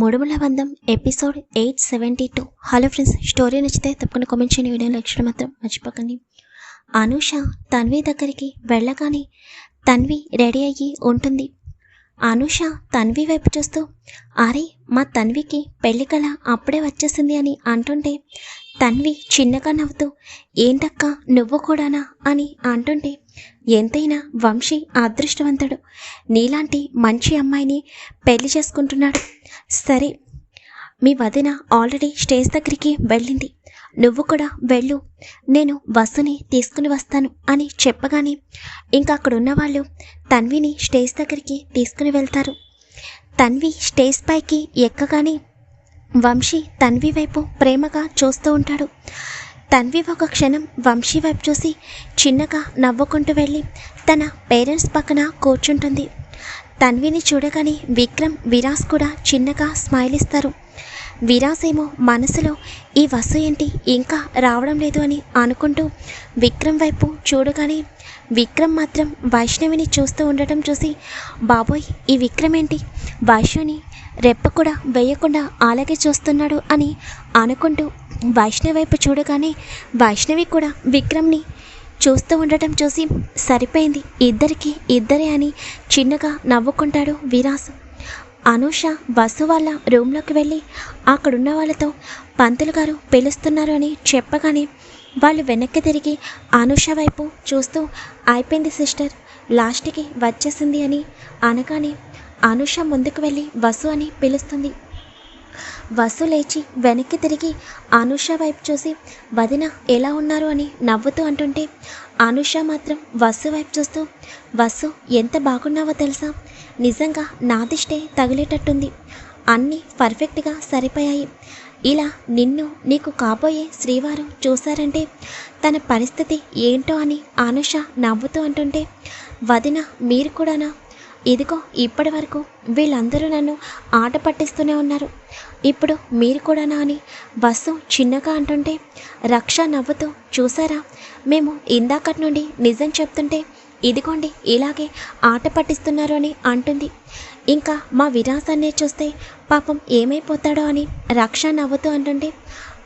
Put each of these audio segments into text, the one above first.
మూడుముల బంధం episode eight seventy two. Hello friends story నచ్చితే తప్పకుండా కామెంట్ చేయండి వీడియో లక్షణ మాత్రం మర్చిపోకండి. అనూష తన్వి దగ్గరికి వెళ్ళగానే తన్వి రెడీ అయ్యి ఉంటుంది. అనుష తన్వి వైపు చూస్తూ అరే మా తన్వికి పెళ్ళి కళ అప్పుడే వచ్చేసింది అని అంటుంటే తన్వి చిన్నగా నవ్వుతూ ఏంటక్క నువ్వు కూడానా? అని అంటుంటే ఎంతైనా వంశీ అదృష్టవంతుడు. నీలాంటి మంచి అమ్మాయిని పెళ్ళి చేసుకుంటున్నాడు. సరే మీ వదిన ఆల్రెడీ స్టేజ్ దగ్గరికి వెళ్ళింది. నువ్వు కూడా వెళ్ళు. నేను వసుని తీసుకుని వస్తాను అని చెప్పగానే ఇంకా అక్కడున్న వాళ్ళు తన్విని స్టేజ్ దగ్గరికి తీసుకుని వెళ్తారు. తన్వి స్టేజ్ పైకి ఎక్కగానే వంశీ తన్వి వైపు ప్రేమగా చూస్తూ ఉంటాడు. తన్వి ఒక క్షణం వంశీ వైపు చూసి చిన్నగా నవ్వుకుంటూ వెళ్ళి తన పేరెంట్స్ పక్కన కూర్చుంటుంది. తన్విని చూడగానే విక్రమ్ విరాస్ కూడా చిన్నగా స్మైల్ ఇస్తారు. విరాస్ ఏమో మనసులో ఈ వసు ఏంటి? ఇంకా రావడం లేదు అని అనుకుంటూ విక్రమ్ వైపు చూడగానే విక్రమ్ మాత్రం వైష్ణవిని చూస్తూ ఉండటం చూసి బాబోయ్ ఈ విక్రమ్ ఏంటి? వైష్ణవిని రెప్ప కూడా వేయకుండా అలాగే చూస్తున్నాడు అని అనుకుంటూ వైష్ణవి వైపు చూడగానే వైష్ణవి కూడా విక్రమ్ని చూస్తూ ఉండటం చూసి సరిపోయింది ఇద్దరికి ఇద్దరే అని చిన్నగా నవ్వుకుంటాడు విరాస్. అనూష బస్సు వాళ్ళ రూమ్లోకి వెళ్ళి అక్కడున్న వాళ్ళతో పంతులు గారు పిలుస్తున్నారు అని చెప్పగానే వాళ్ళు వెనక్కి తిరిగి అనూష వైపు చూస్తూ అయిపోయింది సిస్టర్ లాస్ట్కి వచ్చేసింది అని అనగానే అనూష ముందుకు వెళ్ళి వసు అని పిలుస్తుంది. వసు లేచి వెనక్కి తిరిగి అనూష వైపు చూసి వదిన ఎలా ఉన్నారు అని నవ్వుతూ అంటుంటే అనూష మాత్రం వసు వైపు చూస్తూ వసు ఎంత బాగున్నావో తెలుసా? నిజంగా నాదిష్టే తగిలేటట్టుంది. అన్నీ పర్ఫెక్ట్గా సరిపోయాయి. ఇలా నిన్ను నీకు కాబోయే శ్రీవారు చూశారంటే తన పరిస్థితి ఏంటో అని అనూష నవ్వుతూ అంటుంటే వదిన మీరు కూడానా? ఇదిగో ఇప్పటి వరకు వీళ్ళందరూ నన్ను ఆట పట్టిస్తూనే ఉన్నారు. ఇప్పుడు మీరు కూడానా అని బస్సు చిన్నగా అంటుంటే రక్ష నవ్వుతూ చూసారా? మేము ఇందాకటి నుండి నిజం చెప్తుంటే ఇదిగోండి ఇలాగే ఆట పట్టిస్తున్నారు అని అంటుంది. ఇంకా మా విరాసాన్నే చూస్తే పాపం ఏమైపోతాడో అని రక్ష నవ్వుతూ అంటుంటే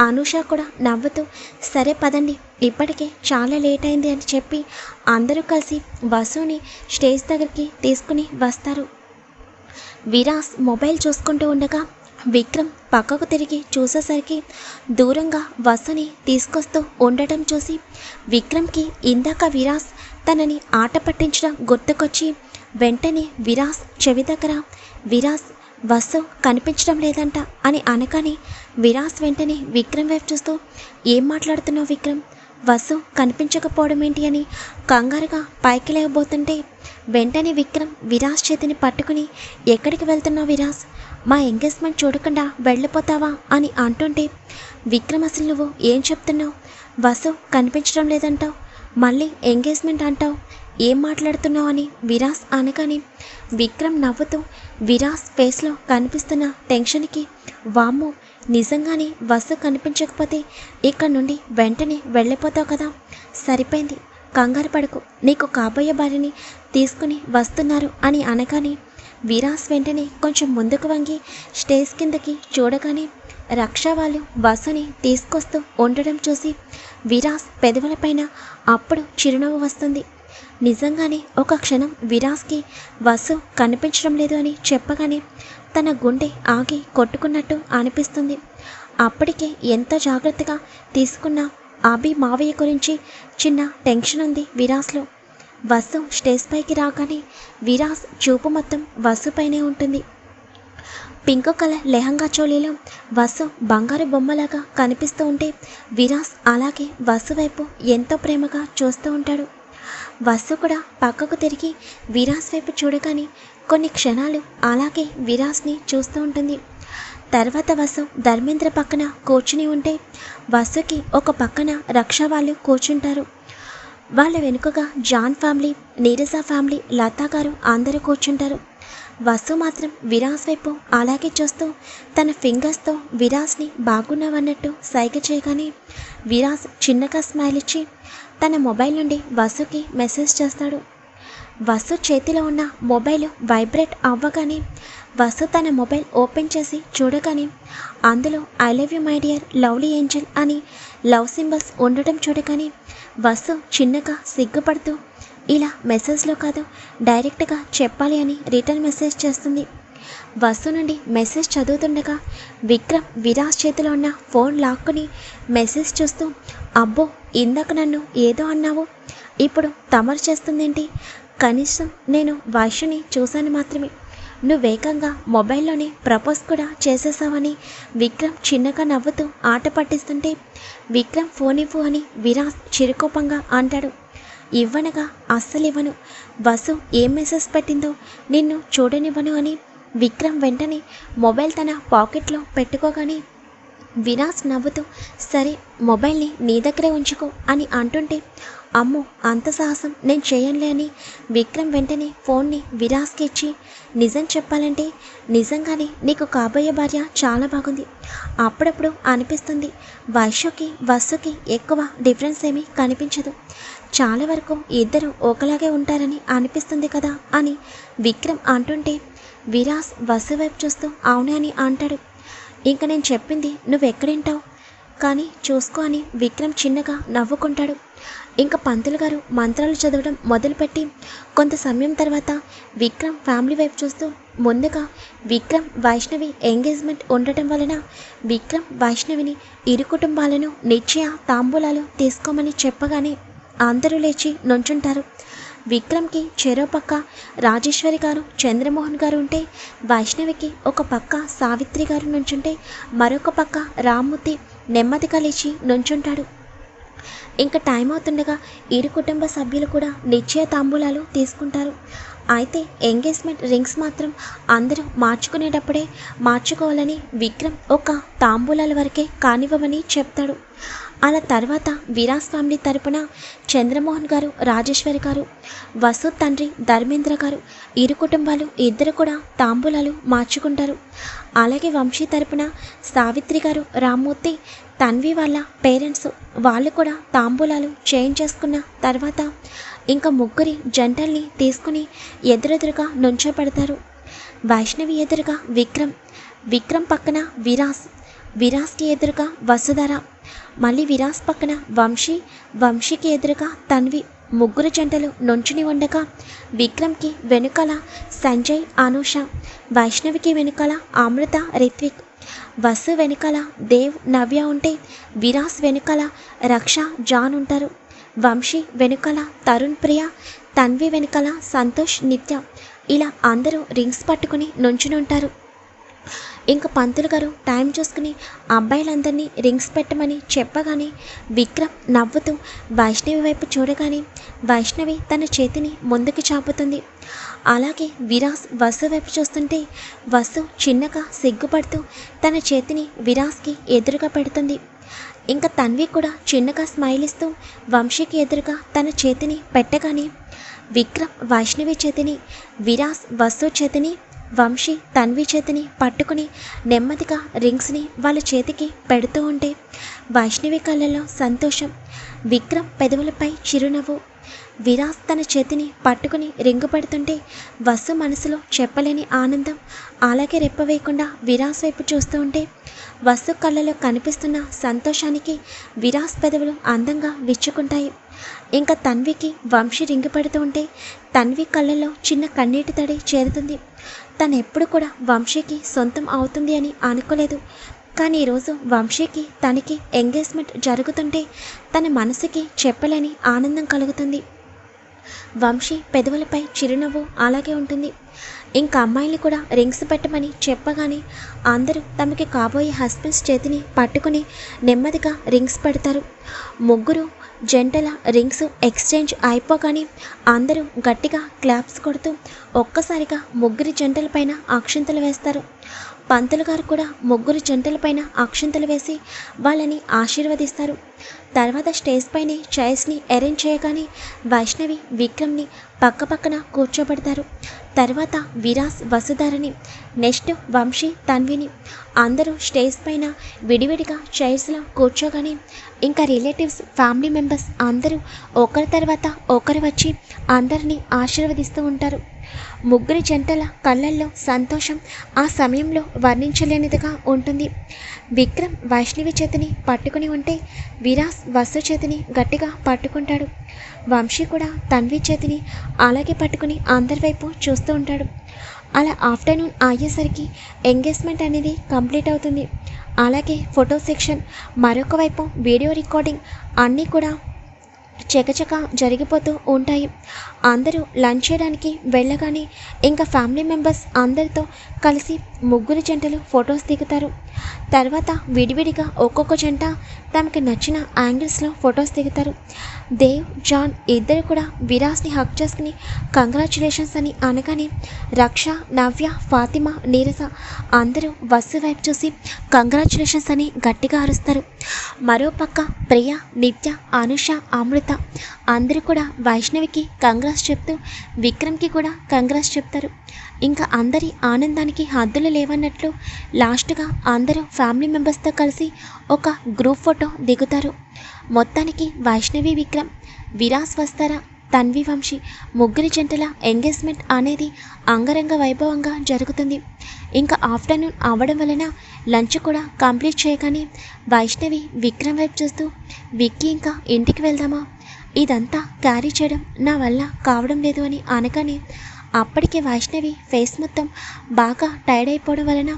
అనూష కూడా నవ్వుతూ సరే పదండి ఇప్పటికే చాలా లేట్ అయింది అని చెప్పి అందరూ కలిసి వసుని స్టేజ్ దగ్గరికి తీసుకుని వస్తారు. విరాస్ మొబైల్ చూసుకుంటూ ఉండగా విక్రమ్ పక్కకు తిరిగి చూసేసరికి దూరంగా వసుని తీసుకొస్తూ ఉండటం చూసి విక్రమ్కి ఇందాక విరాస్ తనని ఆట పట్టించడం గుర్తుకొచ్చి వెంటనే విరాస్ చెవి దగ్గర విరాస్ వసు కనిపించడం లేదంట అని అనగానే విరాస్ వెంటనే విక్రమ్ వైపు చూస్తూ ఏం మాట్లాడుతున్నావు విక్రమ్? వసు కనిపించకపోవడం ఏంటి అని కంగారుగా పైకి లేవబోతుంటే వెంటనే విక్రమ్ విరాస్ చేతిని పట్టుకుని ఎక్కడికి వెళ్తున్నావు విరాస్? మా ఎంగేజ్మెంట్ చూడకుండా వెళ్ళిపోతావా అని అంటుంటే విక్రమ్ అసలు నువ్వు ఏం చెప్తున్నావు? వసు కనిపించడం లేదంటావు. మళ్ళీ ఎంగేజ్మెంట్ అంటావు. ఏం మాట్లాడుతున్నావు? అని విరాస్ అనగానే విక్రమ్ నవ్వుతూ విరాస్ ఫేస్లో కనిపిస్తున్న టెన్షన్కి వామ్మో నిజంగానే వసు కనిపించకపోతే ఇక్కడ నుండి వెంటనే వెళ్ళిపోతావు కదా. సరిపోయింది. కంగారు పడకు. నీకు కాబోయే భార్యని తీసుకుని వస్తున్నారు అని అనగానే విరాస్ వెంటనే కొంచెం ముందుకు వంగి స్టేజ్ కిందకి చూడగానే రక్ష వాళ్ళు వసుని తీసుకొస్తూ ఉండడం చూసి విరాస్ పెదవులపైన అప్పుడు చిరునవ్వు వస్తుంది. నిజంగానే ఒక క్షణం విరాస్కి వసు కనిపించడం లేదు అని చెప్పగానే తన గుండె ఆగి కొట్టుకున్నట్టు అనిపిస్తుంది. అప్పటికే ఎంత జాగ్రత్తగా తీసుకున్న అభి మావయ్య గురించి చిన్న టెన్షన్ ఉంది విరాస్లో. వసు స్టేజ్ పైకి రాగానే విరాస్ చూపు మొత్తం వసుపైనే ఉంటుంది. పింక్ కలర్ లెహంగా చోలీలో వసు బంగారు బొమ్మలాగా కనిపిస్తూ ఉంటే విరాస్ అలాగే వసు వైపు ఎంతో ప్రేమగా చూస్తూ ఉంటాడు. వసు కూడా పక్కకు తిరిగి విరాస్ వైపు చూడగానే కొన్ని క్షణాలు అలాగే విరాస్ని చూస్తూ ఉంటుంది. తర్వాత వసు ధర్మేంద్ర పక్కన కూర్చుని ఉంటే వసుకి ఒక పక్కన రక్ష వాళ్ళు కూర్చుంటారు. వాళ్ళ వెనుకగా John family Neeraja family Latha గారు అందరూ కూర్చుంటారు. వసు మాత్రం విరాస్ వైపు అలాగే చూస్తూ తన ఫింగర్స్తో విరాస్ని బాగున్నావన్నట్టు సైగ చేయగానే విరాస్ చిన్నగా స్మైల్ ఇచ్చి తన మొబైల్ నుండి వసుకి మెసేజ్ చేస్తాడు. వసు చేతిలో ఉన్న మొబైల్ వైబ్రేట్ అవ్వగానే వసు తన మొబైల్ ఓపెన్ చేసి చూడగానే అందులో I love you my dear lovely angel అని లవ్ సింబల్స్ ఉండటం చూడగానే వసు చిన్నగా సిగ్గుపడుతూ ఇలా మెసేజ్లో కాదు డైరెక్ట్గా చెప్పాలి అని రిటర్న్ మెసేజ్ చేస్తుంది. వసు నుండి మెసేజ్ చదువుతుండగా విక్రమ్ విరాజ్ చేతిలో ఉన్న ఫోన్ లాక్కుని మెసేజ్ చూస్తూ అబ్బో ఇందాక నన్ను ఏదో అన్నావు. ఇప్పుడు తమరు చేస్తుందేంటి? కనీసం నేను వర్షని చూశాను మాత్రమే. నువ్వేకంగా మొబైల్లోనే ప్రపోజ్ కూడా చేసేసావని విక్రమ్ చిన్నగా నవ్వుతూ ఆట పట్టిస్తుంటే విక్రమ్ ఫోన్ ఇవ్వు అని విరాజ్ చిరుకోపంగా అంటాడు. ఇవ్వనగా అస్సలు ఇవ్వను. బస్సు ఏం మెసేజ్ పెట్టిందో నిన్ను చూడనివ్వను అని విక్రమ్ వెంటనే మొబైల్ తన పాకెట్లో పెట్టుకోగానే విరాజ్ నవ్వుతూ సరే మొబైల్ని నీ దగ్గరే ఉంచుకో అని అంటుంటే అమ్మో అంత సాహసం. నేను చేయనులే అని. విక్రమ్ వెంటనే ఫోన్ని విరాస్కి ఇచ్చి నిజం చెప్పాలంటే నిజంగానే నీకు కాబోయే భార్య చాలా బాగుంది. అప్పుడప్పుడు అనిపిస్తుంది వైశ్యకి వస్సుకి ఎక్కువ డిఫరెన్స్ ఏమీ కనిపించదు. చాలా వరకు ఇద్దరు ఒకలాగే ఉంటారని అనిపిస్తుంది కదా అని విక్రమ్ అంటుంటే విరాస్ వసు వైపు చూస్తూ అవునే అని అంటాడు. ఇంక నేను చెప్పింది నువ్వెక్కడింటావు? కానీ చూసుకో అని విక్రమ్ చిన్నగా నవ్వుకుంటాడు. ఇంకా పంతులు గారు మంత్రాలు చదవడం మొదలుపెట్టి కొంత సమయం తర్వాత విక్రమ్ ఫ్యామిలీ వైపు చూస్తూ ముందుగా విక్రమ్ వైష్ణవి ఎంగేజ్మెంట్ ఉండటం వలన విక్రమ్ వైష్ణవిని ఇరు కుటుంబాలను నిశ్చయ తాంబూలాలు తీసుకోమని చెప్పగానే అందరూ లేచి నుంచుంటారు. విక్రమ్కి చెరో పక్క రాజేశ్వరి గారు చంద్రమోహన్ గారు ఉంటే వైష్ణవికి ఒక పక్క సావిత్రి గారు నుంచుంటే మరొక పక్క రామ్మూర్తి నెమ్మదిగా లేచి నుంచుంటాడు. ఇంకా టైం అవుతుండగా ఇరు కుటుంబ సభ్యులు కూడా నిశ్చయ తాంబూలాలు తీసుకుంటారు. అయితే ఎంగేజ్మెంట్ రింగ్స్ మాత్రం అందరూ మార్చుకునేటప్పుడే మార్చుకోవాలని విక్రమ్ ఒక తాంబూలాల వరకే కానివ్వమని చెప్తాడు. అలా తర్వాత విరాస్ ఫ్యామిలీ తరపున చంద్రమోహన్ గారు రాజేశ్వరి గారు వసు తండ్రి ధర్మేంద్ర గారు ఇరు కుటుంబాలు ఇద్దరు కూడా తాంబూలాలు మార్చుకుంటారు. అలాగే వంశీ తరపున సావిత్రి గారు రామ్మూర్తి తన్వి వాళ్ళ పేరెంట్స్ వాళ్ళు కూడా తాంబూలాలు చేంజ్ చేసుకున్న తర్వాత ఇంకా ముగ్గురి జంటల్ని తీసుకుని ఎదురెదురుగా నుంచోబెడతారు. వైష్ణవి ఎదురుగా విక్రమ్ విక్రమ్ పక్కన విరాస్ విరాస్కి ఎదురుగా వసుధర మళ్ళీ విరాస్ పక్కన వంశీ వంశీకి ఎదురుగా తన్వి ముగ్గురు జంటలు నుంచుని ఉండగా విక్రమ్కి వెనుకల సంజయ్ అనూష వైష్ణవికి వెనుకల అమృత రిత్విక్. వసు వెనుకల దేవ్ నవ్య ఉంటే విరాస్ వెనుకల రక్ష జాన్ ఉంటారు. వంశీ వెనుకల తరుణ్ ప్రియ తన్వి వెనుకల సంతోష్ నిత్య. ఇలా అందరూ రింగ్స్ పట్టుకుని నుంచునుంటారు ఇంకా పంతులు గారు టైం చూసుకుని అబ్బాయిలందరినీ రింగ్స్ పెట్టమని చెప్పగానే విక్రమ్ నవ్వుతూ వైష్ణవి వైపు చూడగానే వైష్ణవి తన చేతిని ముందుకు చాపుతుంది. అలాగే విరాస్ వసు వైపు చూస్తుంటే వసు చిన్నగా సిగ్గుపడుతూ తన చేతిని విరాస్కి ఎదురుగా పెడుతుంది. ఇంకా తన్వి కూడా చిన్నగా స్మైల్ ఇస్తూ వంశీకి ఎదురుగా తన చేతిని పెట్టగానే విక్రమ్ వైష్ణవి చేతిని విరాస్ వసు చేతిని వంశీ తన్వి చేతిని పట్టుకుని నెమ్మదిగా రింగ్స్ని వాళ్ళ చేతికి పెడుతూ ఉంటే వైష్ణవి కళ్ళలో సంతోషం విక్రమ్ పెదవులపై చిరునవ్వు. విరాస్ తన చేతిని పట్టుకుని రింగు పెడుతుంటే వసు మనసులో చెప్పలేని ఆనందం అలాగే రెప్పవేయకుండా విరాస్ వైపు చూస్తూ ఉంటే వసు కళ్ళలో కనిపిస్తున్న సంతోషానికి విరాస్ పెదవులు అందంగా విచ్చుకుంటాయి. ఇంకా తన్వికి వంశీ రింగు పెడుతూ ఉంటే తన్వి కళ్ళలో చిన్న కన్నీటి తడి చేరుతుంది. తను ఎప్పుడు కూడా వంశీకి సొంతం అవుతుంది అని అనుకోలేదు. కానీ ఈరోజు వంశీకి తనకి ఎంగేజ్మెంట్ జరుగుతుంటే తన మనసుకి చెప్పలేని ఆనందం కలుగుతుంది. వంశీ పెదవులపై చిరునవ్వు అలాగే ఉంటుంది. ఇంకా అమ్మాయిలు కూడా రింగ్స్ పెట్టమని చెప్పగానే అందరూ తమకి కాబోయే హస్బెండ్స్ చేతిని పట్టుకుని నెమ్మదిగా రింగ్స్ పెడతారు. ముగ్గురు జంటల రింగ్స్ ఎక్స్చేంజ్ అయిపోగానే అందరూ గట్టిగా క్లాప్స్ కొడుతూ ఒక్కసారిగా ముగ్గురి జంటల పైన అక్షింతలు వేస్తారు. పంతులు గారు కూడా ముగ్గురు జంటలపైన అక్షంతలు వేసి వాళ్ళని ఆశీర్వదిస్తారు. తర్వాత స్టేజ్ పైనే చైర్స్ని అరేంజ్ చేయగానే వైష్ణవి విక్రమ్ని పక్కపక్కన కూర్చోబెడతారు. తర్వాత విరాస్ వసుధారని నెక్స్ట్ వంశీ తన్విని అందరూ స్టేజ్ పైన విడివిడిగా చైర్స్లో కూర్చోగానే ఇంకా రిలేటివ్స్ ఫ్యామిలీ మెంబర్స్ అందరూ ఒకరి తర్వాత ఒకరు వచ్చి అందరినీ ఆశీర్వదిస్తూ ఉంటారు. ముగ్గురి జంటల కళ్ళల్లో సంతోషం ఆ సమయంలో వర్ణించలేనిదిగా ఉంటుంది. విక్రమ్ వైష్ణవి చేతిని పట్టుకుని ఉంటే విరాస్ వసు చేతిని గట్టిగా పట్టుకుంటాడు. వంశీ కూడా తన్వి చేతిని అలాగే పట్టుకుని అందరి వైపు చూస్తూ ఉంటాడు. అలా ఆఫ్టర్నూన్ అయ్యేసరికి ఎంగేజ్మెంట్ అనేది కంప్లీట్ అవుతుంది. అలాగే ఫోటో సెక్షన్ మరొక వైపు వీడియో రికార్డింగ్ అన్నీ కూడా చకచక జరిగిపోతూ ఉంటాయి. అందరూ లంచ్ చేయడానికి వెళ్ళగానే ఇంకా ఫ్యామిలీ మెంబర్స్ అందరితో కలిసి ముగ్గురు జంటలు ఫొటోస్ దిగుతారు. తర్వాత విడివిడిగా ఒక్కొక్క జంట తమకి నచ్చిన యాంగిల్స్లో ఫొటోస్ దిగుతారు. దేవ్ జాన్ ఇద్దరు కూడా విరాస్ని హక్ చేసుకుని కంగ్రాచులేషన్స్ అని అనగానే రక్ష నవ్య ఫాతిమా నీరస అందరూ వసు వైపు చూసి కంగ్రాచులేషన్స్ అని గట్టిగా అరుస్తారు. మరోపక్క ప్రియ నిత్య అనుష అమృత అందరూ కూడా వైష్ణవికి కంగ్రా కంగ్రాస్ చెప్తూ విక్రమ్కి కూడా కంగ్రాస్ చెప్తారు. ఇంకా అందరి ఆనందానికి హద్దులు లేవన్నట్లు లాస్ట్గా అందరూ ఫ్యామిలీ మెంబర్స్తో కలిసి ఒక గ్రూప్ ఫోటో దిగుతారు. మొత్తానికి వైష్ణవి విక్రమ్ విరాస్ వస్తారా తన్వి వంశీ ముగ్గురి జంటల ఎంగేజ్మెంట్ అనేది అంగరంగ వైభవంగా జరుగుతుంది. ఇంకా ఆఫ్టర్నూన్ అవ్వడం వలన లంచ్ కూడా కంప్లీట్ చేయగానే వైష్ణవి విక్రమ్ వైపు చూస్తూ విక్కీ ఇంకా ఇంటికి వెళ్దామా? ఇదంతా క్యారీ చేయడం నా వల్ల కావడం లేదు అని అనగానే అప్పటికే వైష్ణవి ఫేస్ మొత్తం బాగా టైర్డ్ అయిపోవడం వలన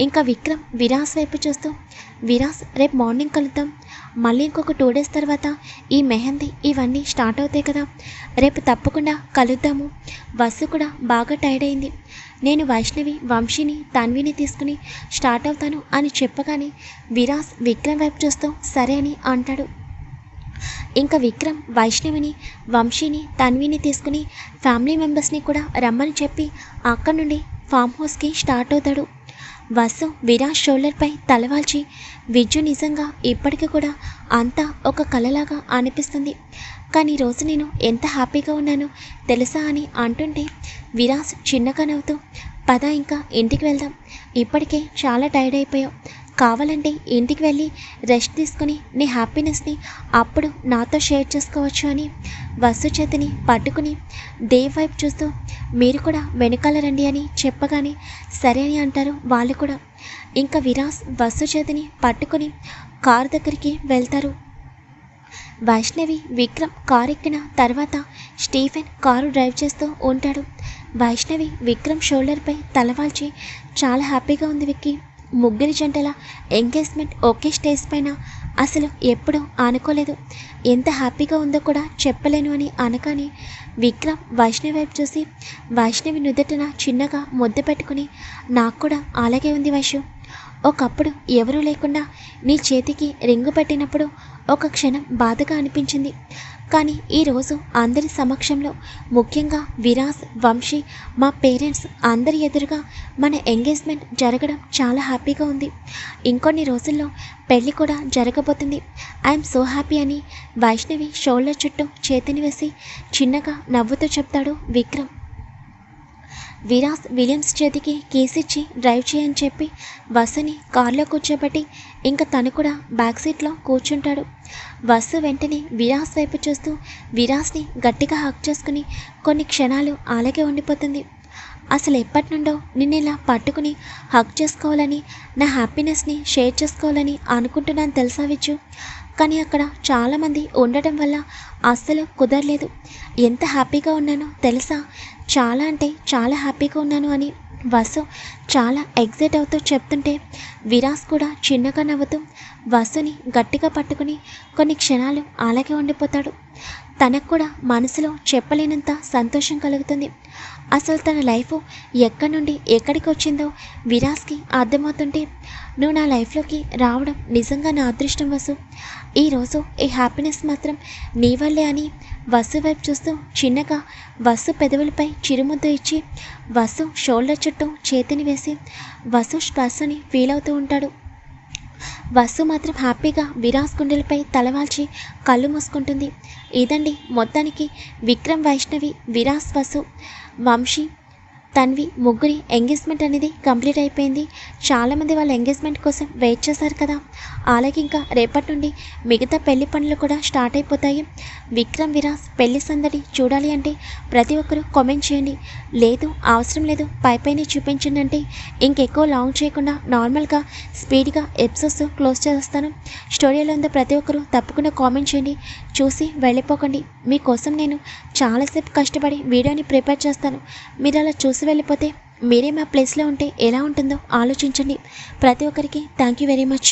ఇంకా విక్రమ్ విరాస్ వైపు చూస్తూ విరాస్ రేపు మార్నింగ్ కలుద్దాం. మళ్ళీ ఇంకొక టూ డేస్ తర్వాత ఈ మెహందీ ఇవన్నీ స్టార్ట్ అవుతాయి కదా. రేపు తప్పకుండా కలుద్దాము. బస్సు కూడా బాగా టైర్డ్ అయింది. నేను వైష్ణవి వంశీని తన్విని తీసుకుని స్టార్ట్ అవుతాను అని చెప్పగానే విరాస్ విక్రమ్ వైపు చూస్తూ సరే అని అంటాడు. ఇంకా విక్రమ్ వైష్ణవిని వంశీని తన్విని తీసుకుని ఫ్యామిలీ మెంబర్స్ని కూడా రమ్మని చెప్పి అక్కడి నుండి ఫామ్ హౌస్కి స్టార్ట్ అవుతాడు. వసు విరాజ్ షోల్డర్పై తలవాల్చి విజు నిజంగా ఇప్పటికీ కూడా అంతా ఒక కలలాగా అనిపిస్తుంది. కానీ రోజు నేను ఎంత హ్యాపీగా ఉన్నానో తెలుసా అని అంటుంటే విరాజ్ చిన్నగా నవ్వుతూ పద ఇంకా ఇంటికి వెళ్దాం. ఇప్పటికే చాలా టైర్డ్ అయిపోయావు. కావాలంటే ఇంటికి వెళ్ళి రెస్ట్ తీసుకుని నీ హ్యాపీనెస్ని అప్పుడు నాతో షేర్ చేసుకోవచ్చు అని వసు చేతిని పట్టుకుని దేవ్ వైపు చూస్తూ మీరు కూడా వెనకాల రండి అని చెప్పగానే సరే అని అంటారు వాళ్ళు కూడా. ఇంకా విరాస్ వసు చేతిని పట్టుకుని కారు దగ్గరికి వెళ్తారు. వైష్ణవి విక్రమ్ కారు ఎక్కిన తర్వాత స్టీఫెన్ కారు డ్రైవ్ చేస్తూ ఉంటాడు. వైష్ణవి విక్రమ్ షోల్డర్పై తలవాల్చి చాలా హ్యాపీగా ఉంది విక్కీ. ముగ్గురి జంటల ఎంగేజ్మెంట్ ఒకే స్టేజ్ పైన అసలు ఎప్పుడూ అనుకోలేదు ఎంత హ్యాపీగా ఉందో కూడా చెప్పలేను అని అనగానే విక్రమ్ వైష్ణవి వైపు చూసి వైష్ణవి నుదుటన చిన్నగా ముద్ద పెట్టుకుని నాకు కూడా అలాగే ఉంది వైషు ఒకప్పుడు ఎవరూ లేకుండా నీ చేతికి రింగు పెట్టినప్పుడు ఒక క్షణం బాధగా అనిపించింది. కానీ ఈరోజు అందరి సమక్షంలో ముఖ్యంగా విరాస్ వంశీ మా పేరెంట్స్ అందరి ఎదురుగా మన ఎంగేజ్మెంట్ జరగడం చాలా హ్యాపీగా ఉంది. ఇంకొన్ని రోజుల్లో పెళ్ళి కూడా జరగబోతుంది. ఐఎమ్ సో హ్యాపీ అని వైష్ణవి షోల్డర్ చుట్టూ చేతిని వేసి చిన్నగా నవ్వుతూ చెప్తాడు విక్రమ్. విరాస్ విలియమ్స్ చేతికి కేసిచ్చి డ్రైవ్ చేయని చెప్పి వసుని కారులో కూర్చోబెట్టి ఇంకా తను కూడా బ్యాక్ సీట్లో కూర్చుంటాడు. వసు వెంటనే విరాస్ వైపు చూస్తూ విరాస్ని గట్టిగా హక్ చేసుకుని కొన్ని క్షణాలు అలాగే ఉండిపోతుంది. అసలు ఎప్పటి నుండో నిన్ను ఇలా పట్టుకుని హక్ చేసుకోవాలని నా హ్యాపీనెస్ని షేర్ చేసుకోవాలని అనుకుంటున్నాను తెలుసా విచ్చు కానీ అక్కడ చాలామంది ఉండటం వల్ల అస్సలు కుదరలేదు. ఎంత హ్యాపీగా ఉన్నానో తెలుసా? చాలా అంటే చాలా హ్యాపీగా ఉన్నాను అని వసు చాలా ఎగ్జైట్ అవుతూ చెప్తుంటే విరాస్ కూడా చిన్నగా నవ్వుతూ వసుని గట్టిగా పట్టుకుని కొన్ని క్షణాలు అలాగే ఉండిపోతాడు. తనకు కూడా మనసులో చెప్పలేనంత సంతోషం కలుగుతుంది. అసలు తన లైఫ్ ఎక్కడి నుండి ఎక్కడికి వచ్చిందో విరాస్కి అర్థమవుతుంటే నువ్వు నా లైఫ్లోకి రావడం నిజంగా నా అదృష్టం వసు. ఈరోజు ఈ హ్యాపీనెస్ మాత్రం నీ వల్లే అని వసు వైపు చూస్తూ చిన్నగా వసు పెదవులపై చిరుముద్దు ఇచ్చి వసు షోల్డర్ చుట్టూ చేతిని వేసి వసు స్పర్శని ఫీల్ అవుతూ ఉంటాడు. వసు మాత్రం హ్యాపీగా విరాస్ గుండెలపై తలవాల్చి కళ్ళు మూసుకుంటుంది. ఇదండి మొత్తానికి విక్రమ్ వైష్ణవి విరాస్ వసు. వంశీ తన్వి ముగ్గురి ఎంగేజ్మెంట్ అనేది కంప్లీట్ అయిపోయింది. చాలామంది వాళ్ళ ఎంగేజ్మెంట్ కోసం వెయిట్ చేశారు కదా. అలాగే ఇంకా రేపటి నుండి మిగతా పెళ్ళి పనులు కూడా స్టార్ట్ అయిపోతాయి. విక్రమ్ విరాస్ పెళ్ళి సందడి చూడాలి అంటే ప్రతి ఒక్కరూ కామెంట్ చేయండి. లేదు అవసరం లేదు పైపైనే చూపించండి అంటే ఇంకెక్కువ లాంగ్ చేయకుండా నార్మల్గా స్పీడ్గా ఎపిసోడ్స్ క్లోజ్ చేస్తాను. స్టోరీలో ఉందో ప్రతి ఒక్కరూ తప్పకుండా కామెంట్ చేయండి. చూసి వెళ్ళిపోకండి. మీకోసం నేను చాలాసేపు కష్టపడి వీడియోని ప్రిపేర్ చేస్తాను. మీరు అలా చూసి వెళ్ళిపోతే మీరే మా ప్లేస్లో ఉంటే ఎలా ఉంటుందో ఆలోచించండి. ప్రతి ఒక్కరికి థ్యాంక్ యూ వెరీ మచ్